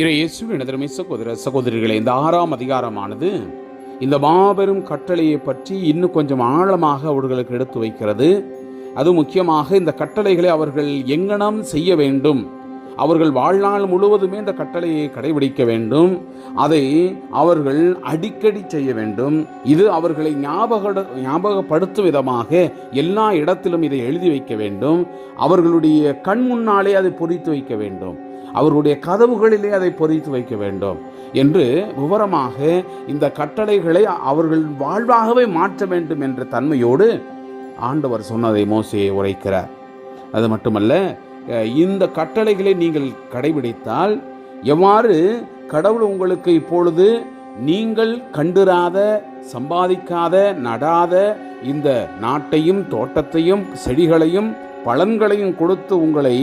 இறை சகோதர சகோதரிகளே இந்த ஆறாம் அதிகாரமானது இந்த மாபெரும் கட்டளையை பற்றி இன்னும் கொஞ்சம் ஆழமாக அவர்களுக்கு எடுத்து வைக்கிறது. அது முக்கியமாக இந்த கட்டளைகளை அவர்கள் எங்கனம் செய்ய வேண்டும். அவர்கள் வாழ்நாள் முழுவதுமே இந்த கட்டளையை கடைபிடிக்க வேண்டும். அதை அவர்கள் அடிக்கடி செய்ய வேண்டும். இது அவர்களை ஞாபக ஞாபகப்படுத்தும் விதமாக எல்லா இடத்திலும் இதை எழுதி வைக்க வேண்டும். அவர்களுடைய கண் முன்னாலே அதை பொறித்து வைக்க வேண்டும். அவர்களுடைய கதவுகளிலே அதை பொறித்து வைக்க வேண்டும் என்று விவரமாக இந்த கட்டளைகளை அவர்கள் வாழ்வாகவே மாற்ற வேண்டும் என்ற தன்மையோடு ஆண்டவர் சொன்னதை மோசையை உரைக்கிறார். அது மட்டுமல்ல இந்த கட்டளைகளை நீங்கள் கடைபிடித்தால் எவ்வாறு கடவுள் உங்களுக்கு இப்பொழுது நீங்கள் கண்டிராத சம்பாதிக்காத நடாத இந்த நாட்டையும் தோட்டத்தையும் செடிகளையும் பலன்களையும் கொடுத்து உங்களை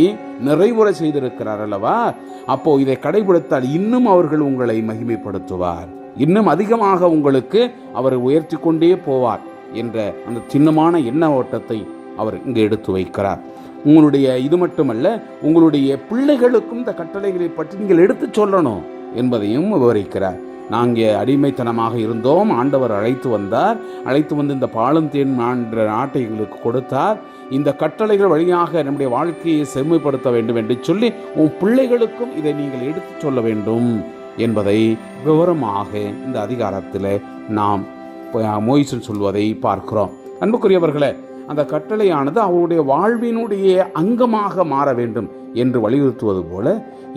நிறைவுற செய்திருக்கிறார் அல்லவா? அப்போ இதை கடைபிடித்தால் இன்னும் அவர்கள் உங்களை மகிமைப்படுத்துவார். இன்னும் அதிகமாக உங்களுக்கு அவர் உயர்த்தி கொண்டே போவார் என்ற அந்த சின்னமான எண்ண ஓட்டத்தை அவர் இங்கு எடுத்து வைக்கிறார். உங்களுடைய இது மட்டுமல்ல உங்களுடைய பிள்ளைகளுக்கும் இந்த கட்டளைகளை பற்றி நீங்கள் எடுத்துச் சொல்லணும் என்பதையும் விவரிக்கிறார். நாங்கள் அடிமைத்தனமாக இருந்தோம். ஆண்டவர் அழைத்து வந்தார். அழைத்து வந்து இந்த பாலும் தேன் என்ற நாட்டை எங்களுக்கு கொடுத்தார். இந்த கட்டளைகள் வழியாக நம்முடைய வாழ்க்கையை செம்மைப்படுத்த வேண்டும் என்று சொல்லி உன் பிள்ளைகளுக்கும் இதை நீங்கள் எடுத்துச் சொல்ல வேண்டும் என்பதை விவரமாக இந்த அதிகாரத்தில் நாம் மோயிசன் சொல்வதை பார்க்கிறோம். அன்புக்குரியவர்களே அந்த கட்டளையானது அவருடைய வாழ்வினுடைய அங்கமாக மாற வேண்டும் என்று வலியுறுத்துவது போல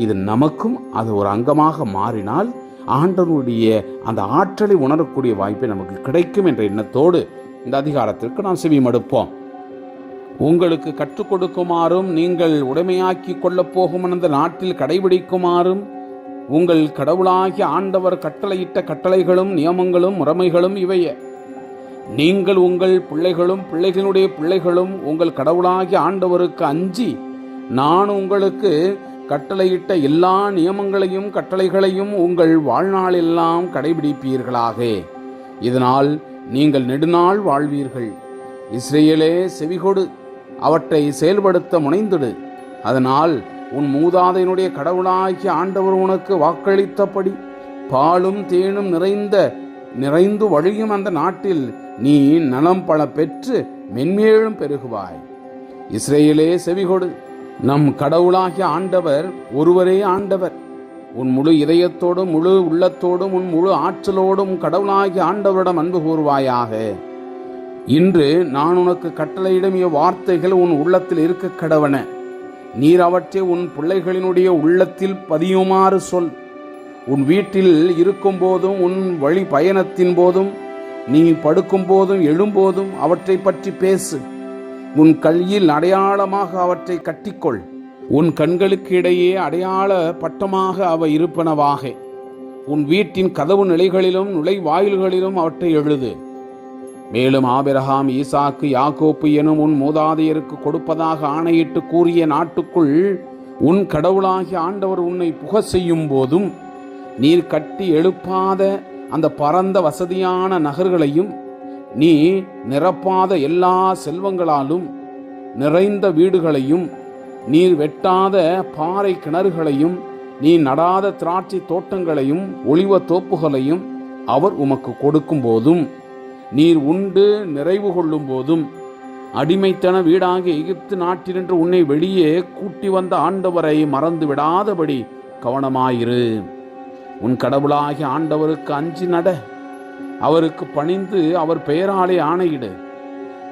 இது நமக்கும் அது ஒரு அங்கமாக மாறினால் ஆண்டவனுடைய அந்த ஆற்றலை உணரக்கூடிய வாய்ப்பை நமக்கு கிடைக்கும் என்ற எண்ணத்தோடு இந்த அதிகாரத்திற்கு நாம் செவிமடுப்போம் உங்களுக்கு கற்றுக் கொடுக்குமாறும் நீங்கள் உடைமையாக்கி கொள்ளப் போகும் அந்த நாட்டில் கடைபிடிக்குமாறும் உங்கள் கடவுளாகிய ஆண்டவர் கட்டளையிட்ட கட்டளைகளும் நியமங்களும் முறைமைகளும் இவையே நீங்கள் உங்கள் பிள்ளைகளும் பிள்ளைகளுடைய பிள்ளைகளும் உங்கள் கடவுளாகிய ஆண்டவருக்கு அஞ்சி நான் உங்களுக்கு கட்டளையிட்ட எல்லா நியமங்களையும் கட்டளைகளையும் உங்கள் வாழ்நாளெல்லாம் கடைபிடிப்பீர்களாக. இதனால் நீங்கள் நெடுநாள் வாழ்வீர்கள். இஸ்ரேலே செவிகொடு அவற்றை செயல்படுத்த முனைந்திடு. அதனால் உன் மூதாதையினுடைய கடவுளாகிய ஆண்டவர் உனக்கு வாக்களித்தபடி பாலும் தேனும் நிறைந்த நிறைந்து வழியும் அந்த நாட்டில் நீ நலம் பல பெற்று மென்மேலும் பெருகுவாய். இஸ்ரேலே செவிகொடு நம் கடவுளாகிய ஆண்டவர் ஒருவரே ஆண்டவர். உன் முழு இதயத்தோடும் முழு உள்ளத்தோடும் உன் முழு ஆற்றலோடும் கடவுளாகிய ஆண்டவரிடம் அன்பு கூறுவாயாக. இன்று நான் உனக்கு கட்டளையிடும் வார்த்தைகள் உன் உள்ளத்தில் இருக்க கடவன. நீர் அவற்றை உன் பிள்ளைகளினுடைய உள்ளத்தில் பதியுமாறு சொல். உன் வீட்டில் இருக்கும் போதும் உன் வழி பயணத்தின் போதும் நீ படுக்கும் போதும் எழும்போதும் அவற்றை பற்றி பேசு. உன் கையில் அடையாளமாக அவற்றை கட்டிக்கொள். உன் கண்களுக்கு இடையே அடையாள பட்டமாக அவை இருப்பனவாக. உன் வீட்டின் கதவு நிலைகளிலும் நுழைவாயில்களிலும் அவற்றை எழுது. மேலும் ஆபிரகாம் ஈசாக்கு யாக்கோப்பு எனும் உன் மூதாதையருக்கு கொடுப்பதாக ஆணையிட்டு கூறிய நாட்டுக்குள் உன் கடவுளாகிய ஆண்டவர் உன்னை புக செய்யும் போதும் நீர் கட்டி எழுப்பாத அந்த பரந்த வசதியான நகர்களையும் நீ நிரப்பாத எல்லா செல்வங்களாலும் நிறைந்த வீடுகளையும் நீர் வெட்டாத பாறை கிணறுகளையும் நீ நடாத திராட்சை தோட்டங்களையும் ஒளிவ தோப்புகளையும் அவர் உமக்கு கொடுக்கும் போதும் நீர் உண்டு நிறைவு கொள்ளும் போதும் அடிமைத்தன வீடாகிய எகிப்து நாட்டினின்று உன்னை வெளியே கூட்டி வந்த ஆண்டவரை மறந்து விடாதபடி கவனமாயிரு. உன் கடவுளாகிய ஆண்டவருக்கு அஞ்சி நட. அவருக்கு பணிந்து அவர் பெயராலே ஆணையிடு.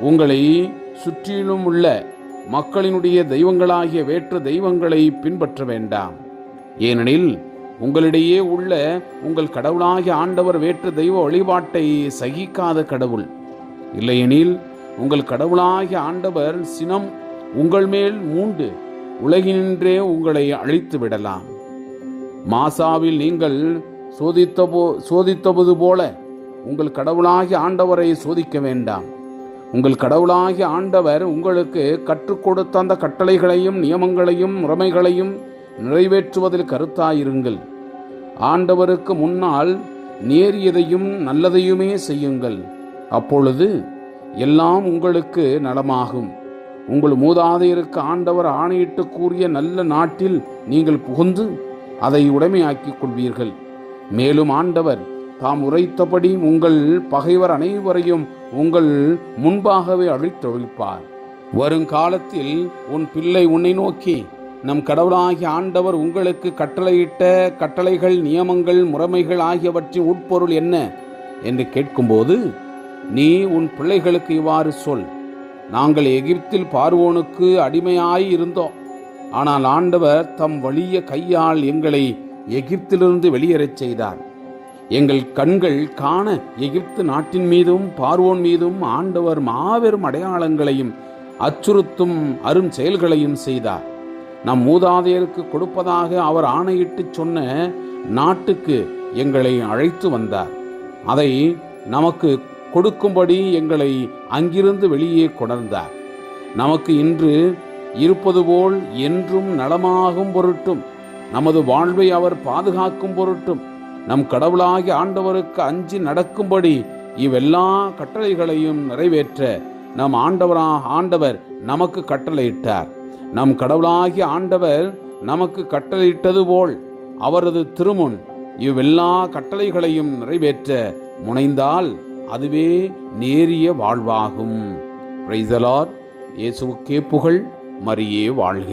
உங்களை சுற்றிலும் உள்ள மக்களினுடைய தெய்வங்களாகிய வேற்று தெய்வங்களை பின்பற்ற வேண்டாம். ஏனெனில் உங்களிடையே உள்ள உங்கள் கடவுளாகிய ஆண்டவர் வேற்று தெய்வ வழிபாட்டை சகிக்காத கடவுள். இல்லையெனில் உங்கள் கடவுளாகிய ஆண்டவர் சினம் உங்கள் மேல் மூண்டு உலகினின்றே உங்களை அழித்து விடலாம். மாசாவில் நீங்கள் சோதித்த போ போல உங்கள் கடவுளாகிய ஆண்டவரை சோதிக்க வேண்டாம். உங்கள் கடவுளாகிய ஆண்டவர் உங்களுக்கு கற்றுக் கொடுத்த அந்த கட்டளைகளையும் நியமங்களையும் முறைமைகளையும் நிறைவேற்றுவதில் கருத்தாயிருங்கள். ஆண்டவருக்கு முன்னால் நேரியதையும் நல்லதையுமே செய்யுங்கள். அப்பொழுது எல்லாம் உங்களுக்கு நலமாகும். உங்கள் மூதாதையருக்கு ஆண்டவர் ஆணையிட்டு கூறிய நல்ல நாட்டில் நீங்கள் புகுந்து அதை உடைமையாக்கிக் கொள்வீர்கள். மேலும் ஆண்டவர் தாம் உரைத்தபடி உங்கள் பகைவர் அனைவரையும் உங்கள் முன்பாகவே அழித்தொழிப்பார். வருங்காலத்தில் உன் பிள்ளை உன்னை நோக்கி நம் கடவுளாகிய ஆண்டவர் உங்களுக்கு கட்டளையிட்ட கட்டளைகள் நியமங்கள் முறைமைகள் ஆகியவற்றின் உட்பொருள் என்ன? என்று கேட்கும்போது நீ உன் பிள்ளைகளுக்கு இவ்வாறு சொல். நாங்கள் எகிப்தில் பார்வோனுக்கு அடிமையாய் இருந்தோம். ஆனால் ஆண்டவர் தம் வலிய கையால் எங்களை எகிப்திலிருந்து வெளியேறச் செய்தார். எங்கள் கண்கள் காண எகிப்து நாட்டின் மீதும் பார்வோன் மீதும் ஆண்டவர் மாபெரும் அடையாளங்களையும் அச்சுறுத்தும் அரும் செயல்களையும் செய்தார். நம் மூதாதையருக்கு கொடுப்பதாக அவர் ஆணையிட்டு சொன்ன நாட்டுக்கு எங்களை அழைத்து வந்தார். அதை நமக்கு கொடுக்கும்படி எங்களை அங்கிருந்து வெளியே கொணர்ந்தார். நமக்கு இன்று இருப்பது போல் என்றும் நலமாகும் பொருட்டும் நமது வாழ்வை அவர் பாதுகாக்கும் பொருட்டும் நம் கடவுளாகிய ஆண்டவருக்கு அஞ்சி நடக்கும்படி இவ்வெல்லா கட்டளைகளையும் நிறைவேற்ற நம் ஆண்டவரா ஆண்டவர் நமக்கு கட்டளையிட்டார். நம் கடவுளாகிய ஆண்டவர் நமக்கு கட்டளையிட்டது போல் அவரது திருமுன் இவ்வெல்லா கட்டளைகளையும் நிறைவேற்ற முனைந்தால் அதுவே நேரிய வாழ்வாகும். பிரைசலார் இயேசுவுக்கே புகழ் மரியே வாழ்க.